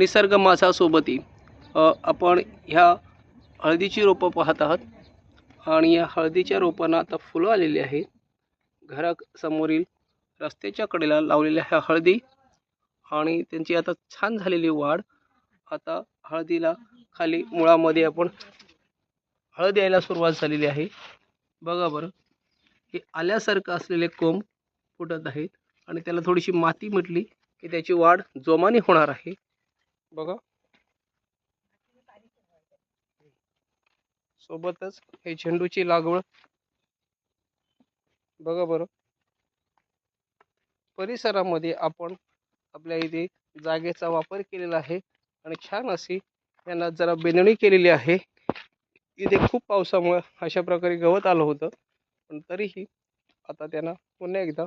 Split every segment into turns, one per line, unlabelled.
निसर्ग माझासोबती आपण ह्या हळदीची रोपं पाहत आहात. आणि या हळदीच्या रोपांना आता फुलं आलेली आहेत. घरासमोरील रस्त्याच्या कडेला लावलेल्या ह्या हळदी आणि त्यांची आता छान झालेली वाढ. आता हळदीला खाली मुळामध्ये आपण हळद यायला सुरुवात झालेली आहे. बघा बरं हे आल्यासारखं असलेले कोंब फुटत आहेत. आणि त्याला थोडीशी माती म्हटली की त्याची वाढ जोमाने होणार आहे. बघा. सोबतच हे झेंडूची लागवड. बघा बरं. परिसरामध्ये आपण आपल्या इथे जागेचा वापर केलेला आहे आणि छान अशी यांना जरा बेनणी केलेली आहे. इथे खूप पावसामुळे अशा प्रकारे गवत आलं होतं. पण तरीही आता त्यांना पुन्हा एकदा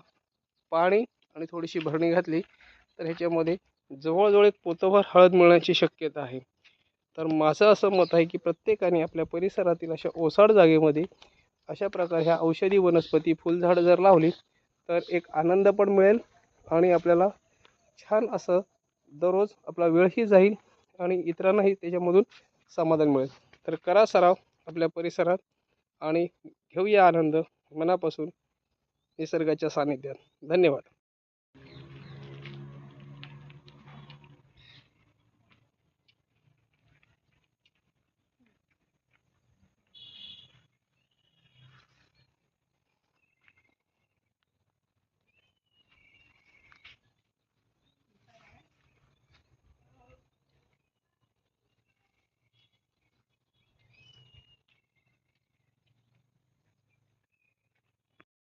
पाणी आणि थोडीशी भरणी घातली. तर ह्याच्यामध्ये जवळजवळ एक पोतभर हळद मिळण्याची शक्यता आहे. तर माझं असं मत आहे की प्रत्येकाने आपल्या परिसरातील अशा ओसाड जागेमध्ये अशा प्रकारच्या औषधी वनस्पती फुलझाडं जर लावली तर एक आनंद पण मिळेल आणि आपल्याला छान असं दररोज आपला वेळही जाईल आणि इतरांनाही त्याच्यामधून समाधान मिळेल. तर करा सराव आपल्या परिसरात आणि घेऊया आनंद मनापासून निसर्गाच्या सानिध्यात. धन्यवाद.